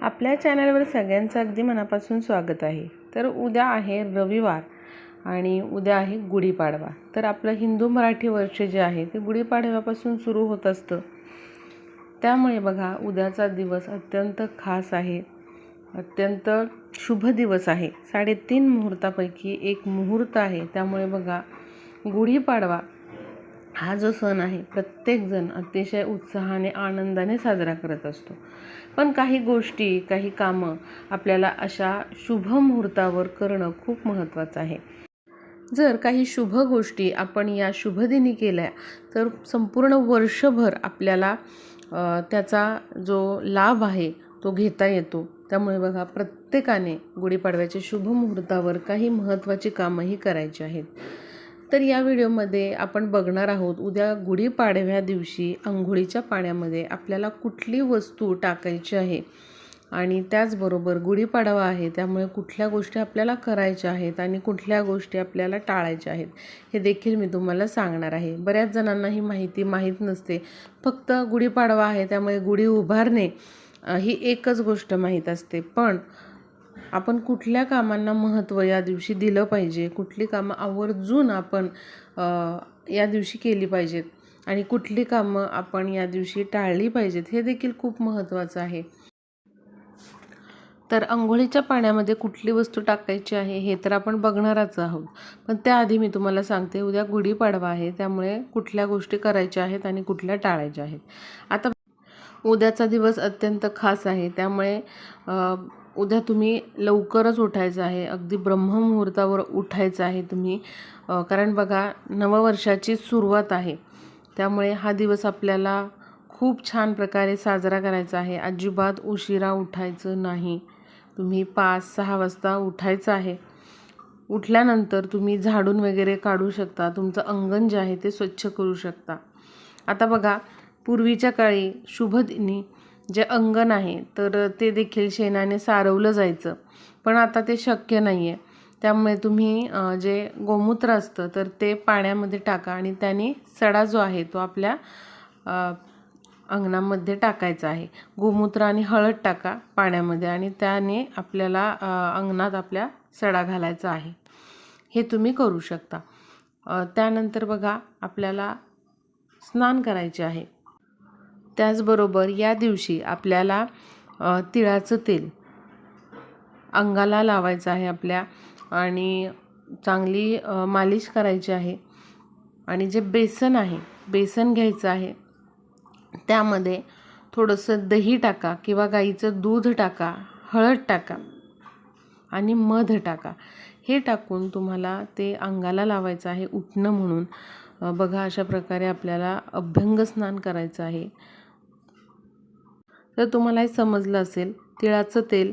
आपल्या चॅनलवर सगळ्यांचं अगदी मनापासून स्वागत आहे. तर उद्या आहे रविवार आणि उद्या आहे गुढीपाडवा. तर आपलं हिंदू मराठी वर्ष जे आहे ते गुढीपाडव्यापासून सुरू होत असतं. त्यामुळे बघा उद्याचा दिवस अत्यंत खास आहे. अत्यंत शुभ दिवस आहे. साडेतीन मुहूर्तापैकी एक मुहूर्त आहे. त्यामुळे बघा गुढीपाडवा हा जो सण आहे प्रत्येकजण अतिशय उत्साहाने आनंदाने साजरा करत असतो. पण काही गोष्टी काही कामं आपल्याला अशा शुभ मुहूर्तावर करणं खूप महत्त्वाचं आहे. जर काही शुभ गोष्टी आपण या शुभदिनी केल्या तर संपूर्ण वर्षभर आपल्याला त्याचा जो लाभ आहे तो घेता येतो. त्यामुळे बघा प्रत्येकाने गुढीपाडव्याच्या शुभ मुहूर्तावर काही महत्त्वाची कामंही करायची आहेत. तर या व्हिडिओमध्ये आपण बघणार आहोत उद्या गुढीपाडव्या दिवशी आंघोळीच्या पाण्यामध्ये आपल्याला कुठली वस्तू टाकायची आहे. आणि त्याचबरोबर गुढीपाडवा आहे त्यामुळे कुठल्या गोष्टी आपल्याला करायच्या आहेत आणि कुठल्या गोष्टी आपल्याला टाळायच्या आहेत हे देखील मी तुम्हाला सांगणार आहे. बऱ्याच जणांना ही माहिती माहीत नसते. फक्त गुढीपाडवा आहे त्यामुळे गुढी उभारणे ही एकच गोष्ट माहीत असते. पण आपण कुठल्या कामांना महत्त्व या दिवशी दिलं पाहिजे? कुठली कामं आवर्जून आपण या दिवशी केली पाहिजेत? आणि कुठली कामं आपण या दिवशी टाळली पाहिजेत? हे देखील खूप महत्त्वाचं आहे. तर अंघोळीच्या पाण्यामध्ये कुठली वस्तू टाकायची आहे हे तर आपण बघणारच आहोत. पण त्याआधी मी तुम्हाला सांगते उद्या गुढीपाडवा आहे त्यामुळे कुठल्या गोष्टी करायच्या आहेत आणि कुठल्या टाळायच्या आहेत. आता उद्याचा दिवस अत्यंत खास आहे त्यामुळे उद्या तुम्ही लवकरच उठायचं आहे. अगदी ब्रह्ममुहूर्तावर उठायचं आहे तुम्ही. कारण बघा नववर्षाची सुरुवात आहे. त्यामुळे हा दिवस आपल्याला खूप छान प्रकारे साजरा करायचा आहे. अजिबात उशिरा उठायचं नाही. तुम्ही पाच सहा वाजता उठायचं आहे. उठल्यानंतर तुम्ही झाडून वगैरे काढू शकता. तुमचं अंगण जे आहे ते स्वच्छ करू शकता. आता बघा पूर्वीच्या काळी शुभदिनी जे अंगण आहे तर ते देखील शेणाने सारवलं जायचं. पण आता ते शक्य नाही आहे त्यामुळे तुम्ही जे गोमूत्र असतं तर ते पाण्यामध्ये टाका आणि त्याने सडा जो आहे तो आपल्या अंगणामध्ये टाकायचा आहे. गोमूत्र आणि हळद टाका पाण्यामध्ये आणि त्याने आपल्याला अंगणात आपल्या सडा घालायचा आहे. हे तुम्ही करू शकता. त्यानंतर बघा आपल्याला स्नान करायचे आहे. त्याचबरोबर या दिवशी आपल्याला तिळाचं तेल अंगाला लावायचं आहे आपल्या आणि चांगली मालिश करायची आहे. आणि जे बेसन आहे बेसन घ्यायचं आहे त्यामध्ये थोडंसं दही टाका किंवा गाईचं दूध टाका हळद टाका आणि मध टाका. हे टाकून तुम्हाला ते अंगाला लावायचं आहे उठणं म्हणून. बघा अशा प्रकारे आपल्याला अभ्यंग स्नान करायचं आहे. तर तुम्हाला हे समजलं असेल तिळाचं तेल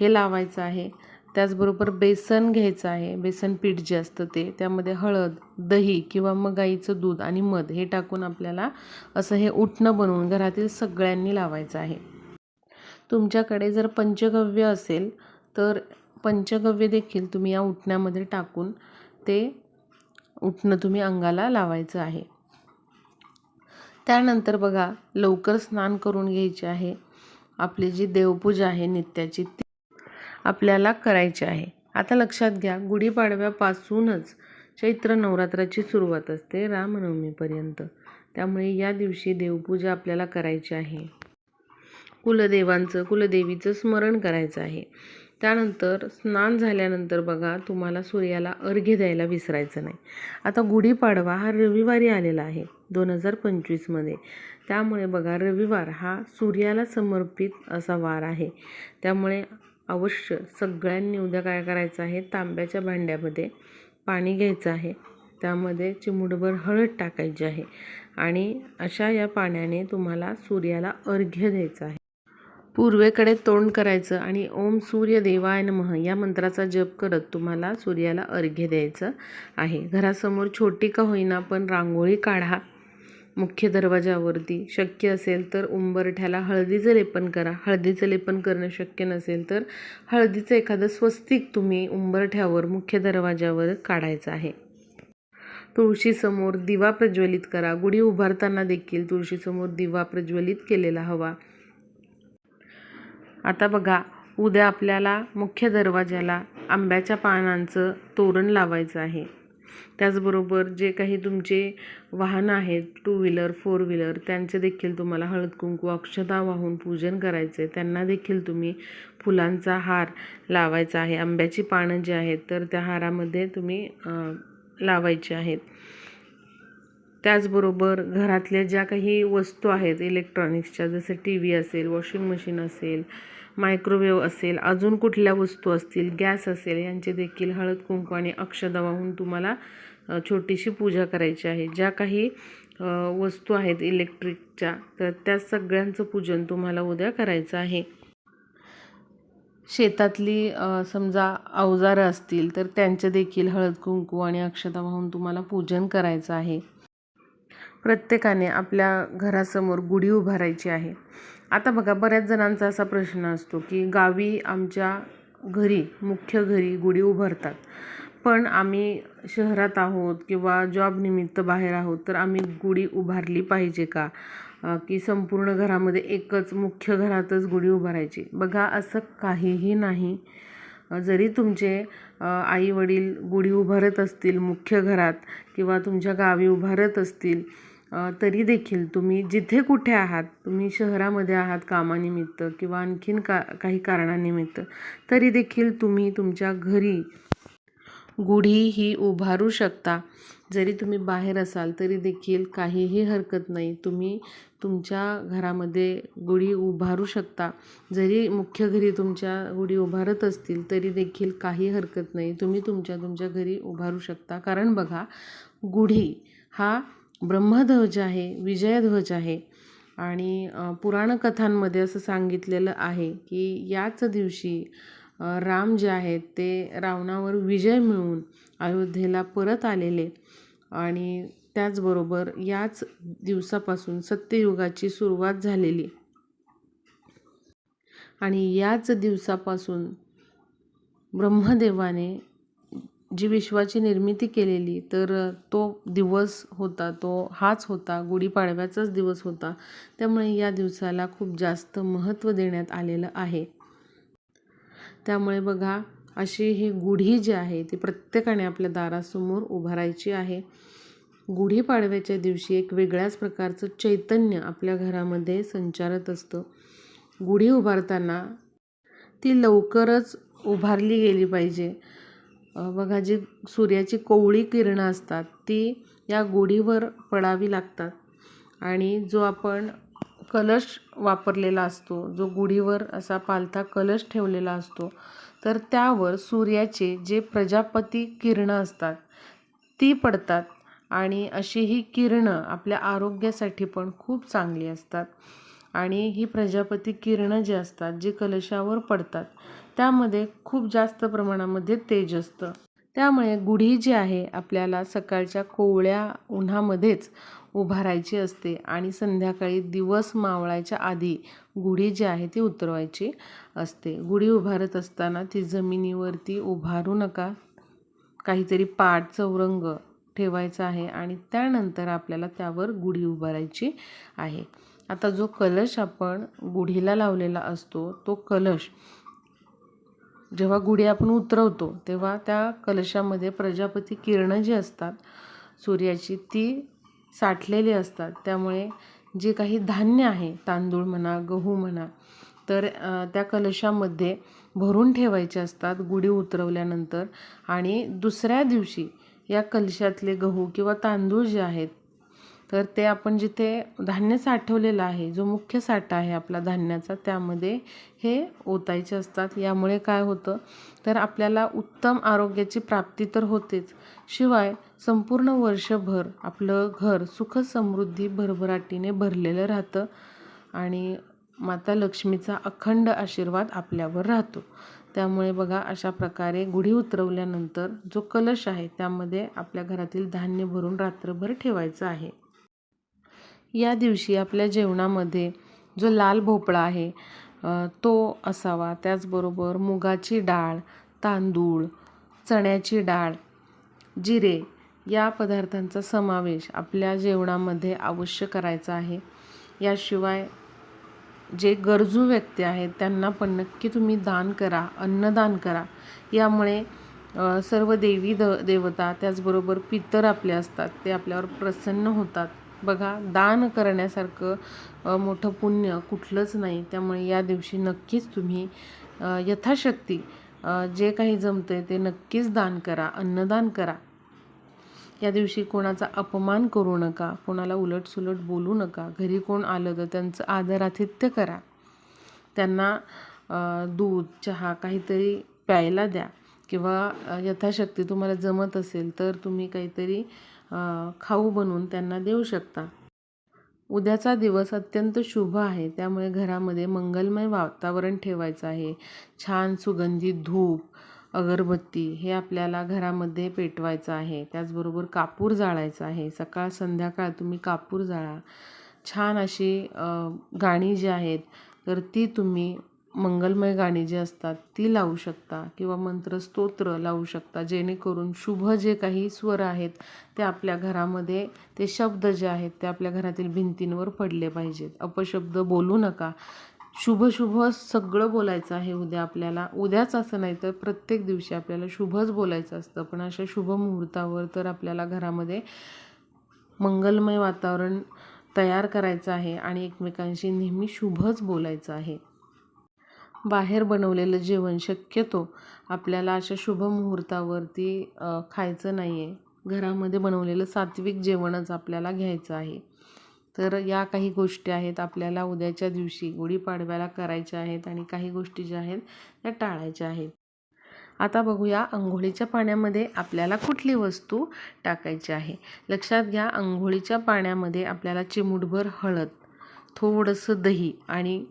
हे लावायचं आहे. त्याचबरोबर बेसन घ्यायचं आहे. बेसन पीठ जे असतं ते त्यामध्ये हळद दही किंवा मग गाईचं दूध आणि मध हे टाकून आपल्याला असं हे उठणं बनवून घरातील सगळ्यांनी लावायचं आहे. तुमच्याकडे जर पंचगव्य असेल तर पंचगव्य देखील तुम्ही या उठण्यामध्ये टाकून ते उठणं तुम्ही अंगाला लावायचं आहे. त्यानंतर बघा लवकर स्नान करून घ्यायचे आहे. आपली जी देवपूजा आहे नित्याची ती आपल्याला करायची आहे. आता लक्षात घ्या गुढीपाडव्यापासूनच चैत्र नवरात्राची सुरुवात असते रामनवमीपर्यंत. त्यामुळे या दिवशी देवपूजा आपल्याला करायची आहे. कुलदेवांचं कुलदेवीचं स्मरण करायचं आहे. त्यानंतर स्नान झाल्यानंतर बघा तुम्हाला सूर्याला अर्घ्य द्यायला विसरायचं नाही. आता गुढीपाडवा हा रविवारी आलेला आहे. दोन हजार पंचवीसमध्ये त्यामुळे बघा रविवार हा सूर्याला समर्पित असा वार आहे. त्यामुळे अवश्य सगळ्यांनी उद्या काय करायचं आहे? तांब्याच्या भांड्यामध्ये पाणी घ्यायचं आहे. त्यामध्ये चिमूटभर हळद टाकायची आहे आणि अशा या पाण्याने तुम्हाला सूर्याला अर्घ्य द्यायचं आहे. पूर्वेकडे तोंड करायचं आणि ओम सूर्य देवाय नमः या मंत्राचा जप करत तुम्हाला सूर्याला अर्घ्य द्यायचं आहे. घरासमोर छोटी का होईना पण रांगोळी काढा. मुख्य दरवाजावरती. शक्य असेल तर उंबरठ्याला हळदीचं लेपन करा. हळदीचं लेपन करणं शक्य नसेल तर हळदीचं एखादं स्वस्तिक तुम्ही उंबरठ्यावर मुख्य दरवाजावर काढायचं आहे. तुळशीसमोर दिवा प्रज्वलित करा. गुढी उभारताना देखील तुळशीसमोर दिवा प्रज्वलित केलेला हवा. आता बघा उद्या आपल्याला मुख्य दरवाजाला आंब्याच्या पानांचं तोरण लावायचं आहे. त्याचबरोबर जे काही तुमचे वाहनं आहेत टू व्हीलर फोर व्हीलर त्यांचे देखील तुम्हाला हळद कुंकू अक्षता वाहून पूजन करायचं आहे त्यांना देखील तुम्ही फुलांचा हार लावायचा आहे. आंब्याची पानं जी आहेत तर त्या हारामध्ये तुम्ही लावायचे लावायची आहेत. त्याचबरोबर घरातल्या ज्या काही वस्तू आहेत इलेक्ट्रॉनिक्सच्या जसं टी व्ही असेल वॉशिंग मशीन असेल मायक्रोवेव्ह असेल अजून कुठल्या वस्तू असतील गॅस असेल यांचे देखील हळद कुंकू आणि अक्षदा वाहून तुम्हाला छोटीशी पूजा करायची आहे. ज्या काही वस्तू आहेत इलेक्ट्रिकच्या तर त्या सगळ्यांचं पूजन तुम्हाला उद्या करायचं आहे. शेतातली समजा अवजारं असतील तर त्यांचे देखील हळद कुंकू आणि अक्षता वाहून तुम्हाला पूजन करायचं आहे. प्रत्येकाने आपल्या घरासमोर गुढी उभारायची आहे. आता बघा बऱ्याच जणांचा असा प्रश्न असतो की गावी आमच्या घरी मुख्य घरी गुढी उभारतात. पण आम्ही शहरात आहोत किंवा जॉबनिमित्त बाहेर आहोत तर आम्ही गुढी उभारली पाहिजे का? की संपूर्ण घरामध्ये एकच मुख्य घरातच गुढी उभारायची? बघा असं काहीही नाही. जरी तुमचे आई वडील गुढी उभारत असतील मुख्य घरात किंवा तुमच्या गावी उभारत असतील तरी देखील तुम्ही जिथे कुठे आहात तुम्ही शहरामध्ये आहात कामानिमित्त किंवा आणखीन का काही कारणानिमित्त तरी देखील तुम्ही तुमच्या घरी गुढी ही उभारू शकता. जरी तुम्ही बाहेर असाल तरी देखील काहीही हरकत नाही. तुम्ही तुमच्या घरामध्ये गुढी उभारू शकता. जरी मुख्य घरी तुमच्या गुढी उभारत असतील तरी देखील काही हरकत नाही. तुम्ही तुमच्या तुमच्या घरी उभारू शकता. कारण बघा गुढी हा ब्रह्मध्वज आहे विजयध्वज आहे आणि पुराणकथांमध्ये असं सांगितलेलं आहे की याच दिवशी राम जे आहेत ते रावणावर विजय मिळवून अयोध्येला परत आलेले आणि त्याचबरोबर याच दिवसापासून सत्ययुगाची सुरुवात झालेली. आणि याच दिवसापासून ब्रह्मदेवाने जी विश्वाची निर्मिती केलेली तर तो दिवस होता तो हाच होता गुढीपाडव्याचाच दिवस होता. त्यामुळे या दिवसाला खूप जास्त महत्त्व देण्यात आलेलं आहे. त्यामुळे बघा अशी ही गुढी जी आहे ती प्रत्येकाने आपल्या दारासमोर उभारायची आहे. गुढीपाडव्याच्या दिवशी एक वेगळ्याच प्रकारचं चैतन्य आपल्या घरामध्ये संचारत असतं. गुढी उभारताना ती लवकरच उभारली गेली पाहिजे. बघा जी सूर्याची कोवळी किरणं असतात ती या गुढीवर पडावी लागतात. आणि जो आपण कलश वापरलेला असतो जो गुढीवर असा पालथा कलश ठेवलेला असतो तर त्यावर सूर्याचे जे प्रजापती किरणं असतात ती पडतात. आणि अशी ही किरणं आपल्या आरोग्यासाठी पण खूप चांगली असतात. आणि ही प्रजापती किरणं जी असतात जी कलशावर पडतात त्यामध्ये खूप जास्त प्रमाणामध्ये तेज असतं. त्यामुळे गुढी जी आहे आपल्याला सकाळच्या कोवळ्या उन्हामध्येच उभारायची असते आणि संध्याकाळी दिवस मावळायच्या आधी गुढी जी आहे ती उतरवायची असते. गुढी उभारत असताना ती जमिनीवरती उभारू नका. काहीतरी पाट चौरंग ठेवायचा आहे आणि त्यानंतर आपल्याला त्यावर गुढी उभारायची आहे. आता जो कलश आपण गुढीला लावलेला असतो तो कलश जेव्हा गुढी आपण उतरवतो तेव्हा त्या कलशामध्ये प्रजापती किरणं जी असतात सूर्याची ती साठलेली असतात. त्यामुळे जे काही धान्य आहे तांदूळ म्हणा गहू म्हणा तर त्या कलशामध्ये भरून ठेवायचे असतात गुढी उतरवल्यानंतर. आणि दुसऱ्या दिवशी या कलशातले गहू किंवा तांदूळ जे आहेत तर ते आपण जिथे धान्य साठवलेलं आहे जो मुख्य साठा आहे आपला धान्याचा त्यामध्ये हे ओतायचे असतात. यामुळे काय होतं? तर आपल्याला उत्तम आरोग्याची प्राप्ती तर होतेच. शिवाय संपूर्ण वर्षभर आपलं घर सुख समृद्धी भरभराटीने भरलेलं राहतं आणि माता लक्ष्मीचा अखंड आशीर्वाद आपल्यावर राहतो. त्यामुळे बघा अशा प्रकारे गुढी उतरवल्यानंतर जो कलश आहे त्यामध्ये आपल्या घरातील धान्य भरून रात्रभर ठेवायचं आहे. या दिवशी आपल्या जेवणामध्ये जो लाल भोपळा आहे तो असावा. त्याचबरोबर मुगाची डाळ तांदूळ चण्याची डाळ जिरे या पदार्थांचा समावेश आपल्या जेवणामध्ये अवश्य करायचा आहे. याशिवाय जे गरजू व्यक्ती आहेत त्यांना पण नक्की तुम्ही दान करा अन्नदान करा. यामुळे सर्व देवी द देवता त्याचबरोबर पितर आपले असतात ते आपल्यावर प्रसन्न होतात. बघा दान करण्यासारखं मोठं पुण्य कुठलंच नाही. त्यामुळे या दिवशी नक्कीच तुम्ही यथाशक्ती जे काही जमतंय ते नक्कीच दान करा अन्नदान करा. या दिवशी कोणाचा अपमान करू नका कोणाला उलटसुलट बोलू नका घरी कोण आलं तर त्यांचं आदरातिथ्य करा. त्यांना दूध चहा काहीतरी प्यायला द्या किंवा यथाशक्ती तुम्हाला जमत असेल तर तुम्ही काहीतरी खाऊ बनवून त्यांना देऊ शकता. उद्याचा दिवस अत्यंत शुभ आहे. त्यामुळे घरामध्ये मंगलमय वातावरण ठेवायचं आहे. छान सुगंधी धूप अगरबत्ती हे आपल्याला घरामध्ये पेटवायचं आहे. त्याचबरोबर कापूर जाळायचं आहे. सकाळ संध्याकाळ तुम्ही कापूर जाळा. छान अशी गाणी जी आहेत तर ती तुम्ही मंगलमय गाणी जी असतात ती लावू शकता किंवा मंत्रस्तोत्र लावू शकता. जेणेकरून शुभ जे काही स्वर आहेत ते आपल्या घरामध्ये ते शब्द जे आहेत ते आपल्या घरातील भिंतींवर पडले पाहिजेत. अपशब्द बोलू नका. शुभ शुभ सगळं बोलायचं आहे उद्या आपल्याला. उद्याच असं नाही तर प्रत्येक दिवशी आपल्याला शुभच बोलायचं असतं. पण अशा शुभ मुहूर्तावर तर आपल्याला घरामध्ये मंगलमय वातावरण तयार करायचं आहे आणि एकमेकांशी नेहमी शुभच बोलायचं आहे. बाहेर बनवलेलं जेवण शक्यतो आपल्याला अशा शुभ मुहूर्तावरती खायचं नाही आहे घरामध्ये बनवलेलं सात्विक जेवणच आपल्याला घ्यायचं आहे. तर या काही गोष्टी आहेत आपल्याला उद्याच्या दिवशी गुढीपाडव्याला करायच्या आहेत आणि काही गोष्टी ज्या आहेत त्या टाळायच्या आहेत. आता बघूया अंघोळीच्या पाण्यामध्ये आपल्याला कुठली वस्तू टाकायची आहे. लक्षात घ्या अंघोळीच्या पाण्यामध्ये आपल्याला चिमूटभर हळद थोडंसं दही आणि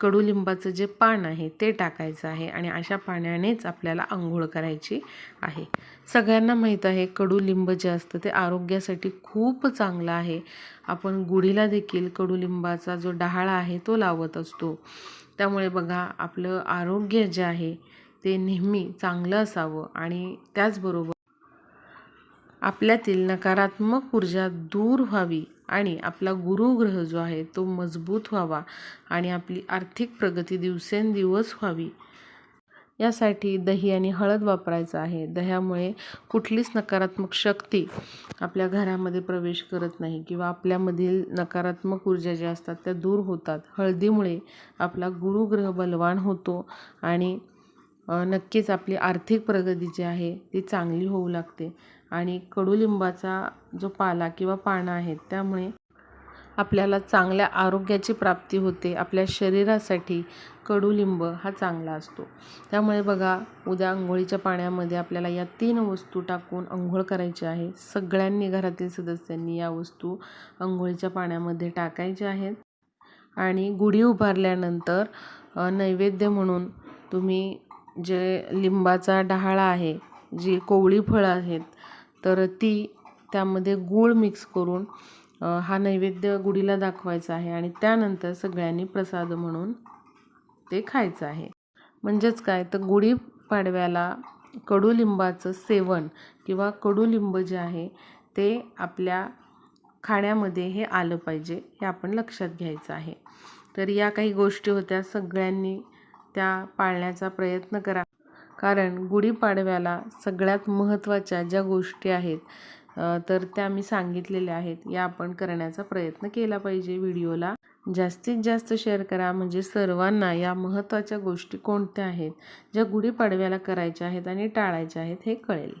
कडुलिंबाचं जे पान आहे ते टाकायचं आहे आणि अशा पाण्यानेच आपल्याला आंघोळ करायची आहे. सगळ्यांना माहीत आहे कडुलिंब जे असतं ते आरोग्यासाठी खूप चांगलं आहे. आपण गुढीला देखील कडुलिंबाचा जो डहाळा आहे तो लावत असतो. त्यामुळे बघा आपलं आरोग्य जे आहे ते नेहमी चांगलं असावं आणि त्याचबरोबर आपल्यातील नकारात्मक ऊर्जा दूर व्हावी आणि आपला गुरुग्रह जो आहे तो मजबूत व्हावा आणि आपली आर्थिक प्रगती दिवसेंदिवस व्हावी. यासाठी दही आणि हळद वापरायचं आहे. दह्यामुळे कुठलीच नकारात्मक शक्ती आपल्या घरामध्ये प्रवेश करत नाही किंवा आपल्यामधील नकारात्मक ऊर्जा ज्या असतात त्या दूर होतात. हळदीमुळे आपला गुरुग्रह बलवान होतो आणि नक्कीच आपली आर्थिक प्रगती जी आहे ती चांगली होऊ लागते. आणि कडुलिंबाचा जो पाला किंवा पानं आहेत त्यामुळे आपल्याला चांगल्या आरोग्याची प्राप्ती होते. आपल्या शरीरासाठी कडुलिंब हा चांगला असतो. त्यामुळे बघा उद्या आंघोळीच्या पाण्यामध्ये आपल्याला या तीन वस्तू टाकून अंघोळ करायची आहे. सगळ्यांनी घरातील सदस्यांनी या वस्तू अंघोळीच्या पाण्यामध्ये टाकायच्या आहेत. आणि गुढी उभारल्यानंतर नैवेद्य म्हणून तुम्ही जे लिंबाचा डहाळा आहे जी कोवळी फळं आहेत तर ती त्यामध्ये गूळ मिक्स करून हा नैवेद्य गुढीला दाखवायचा आहे आणि त्यानंतर सगळ्यांनी प्रसाद म्हणून ते खायचं आहे. म्हणजेच काय? तर गुढीपाडव्याला कडुलिंबाचं सेवन किंवा कडुलिंब जे आहे ते आपल्या खाण्यामध्ये हे आलं पाहिजे हे आपण लक्षात घ्यायचं आहे. तर या काही गोष्टी होत्या. सगळ्यांनी त्या पाळण्याचा प्रयत्न करा. कारण गुढीपाडव्याला सगळ्यात महत्त्वाच्या ज्या गोष्टी आहेत तर त्या मी सांगितलेल्या आहेत. या आपण करण्याचा प्रयत्न केला पाहिजे व्हिडिओला. जास्तीत जास्त शेअर करा. म्हणजे सर्वांना या महत्त्वाच्या गोष्टी कोणत्या आहेत ज्या गुढीपाडव्याला करायच्या आहेत आणि टाळायच्या आहेत हे कळेल.